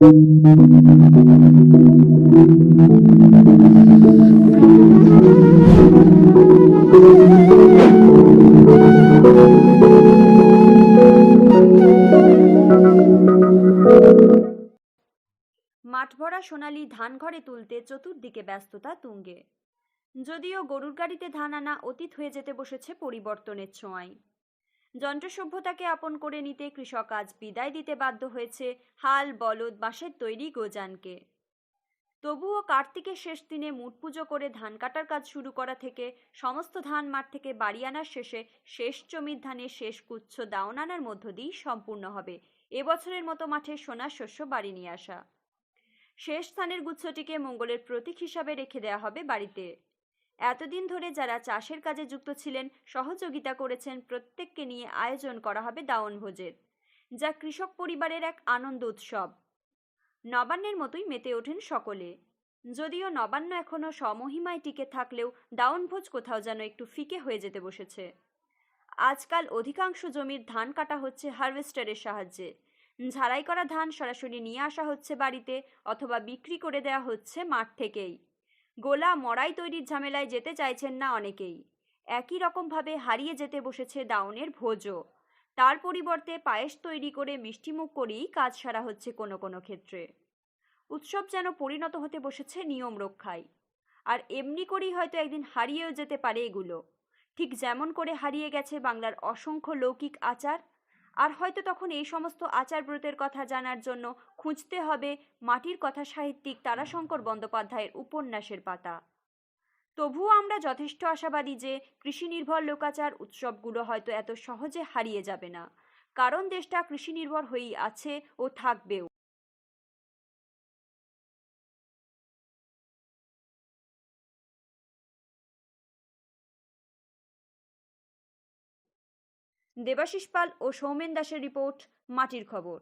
মাঠভরা সোনালি ধান ঘরে তুলতে চতুর্দিকে ব্যস্ততা তুঙ্গে। যদিও গরুর গাড়িতে ধান আনা অতীত হয়ে যেতে বসেছে পরিবর্তনের ছোঁয়ায়। যন্ত্র সভ্যতাকে আপন করে নিতে কৃষক আজ বিদায় দিতে বাধ্য হয়েছে হাল, বলদ, বাঁশের তৈরি গোজানকে। তবুও কার্তিকের শেষ দিনে মুট পুজো করে ধান কাটার কাজ শুরু করা থেকে, সমস্ত ধান মাঠ থেকে বাড়ি আনার শেষে শেষ জমির ধানের শেষ কুচ্ছ দাওন আনার মধ্য দিয়েই সম্পূর্ণ হবে। এবছরের মতো মাঠে সোনার শস্য বাড়ি নিয়ে আসা। শেষ স্থানের গুচ্ছটিকে মঙ্গলের প্রতীক হিসাবে রেখে দেওয়া হবে বাড়িতে। এতদিন ধরে যারা চাষের কাজে যুক্ত ছিলেন, সহযোগিতা করেছেন, প্রত্যেককে নিয়ে আয়োজন করা হবে দাওন ভোজের, যা কৃষক পরিবারের এক আনন্দ উৎসব। নবান্নের মতোই মেতে ওঠেন সকলে। যদিও নবান্ন এখনও সমহিমায় টিকে থাকলেও দাওন ভোজ কোথাও যেন একটু ফিকে হয়ে যেতে বসেছে। আজকাল অধিকাংশ জমির ধান কাটা হচ্ছে হারভেস্টারের সাহায্যে। ঝাড়াই করা ধান সরাসরি নিয়ে আসা হচ্ছে বাড়িতে অথবা বিক্রি করে দেওয়া হচ্ছে মাঠ থেকেই। গোলা মড়াই তৈরির ঝামেলায় যেতে চাইছেন না অনেকেই। একই রকমভাবে হারিয়ে যেতে বসেছে দাউনের ভোজও। তার পরিবর্তে পায়েস তৈরি করে মিষ্টিমুখ করেই কাজ সারা হচ্ছে কোনো কোনো ক্ষেত্রে। উৎসব যেন পরিণত হতে বসেছে নিয়ম রক্ষায়। আর এমনি করেই হয়তো একদিন হারিয়েও যেতে পারে এগুলো। ঠিক যেমন করে হারিয়ে গেছে বাংলার অসংখ্য লৌকিক আচার, আর হয়তো তখন এই সমস্ত আচার ব্রতের কথা জানার জন্য খুঁজতে হবে মাটির কথা সাহিত্যিক তারাশঙ্কর বন্দ্যোপাধ্যায়ের উপন্যাসের পাতা। তবুও আমরা যথেষ্ট আশাবাদী যে কৃষি নির্ভর লোকাচার উৎসবগুলো হয়তো এত সহজে হারিয়ে যাবে না, কারণ দেশটা কৃষি নির্ভর হয়েই আছে ও থাকবেও। দেবাশিস পাল ও সৌমেন দাসের রিপোর্ট, মাটির খবর।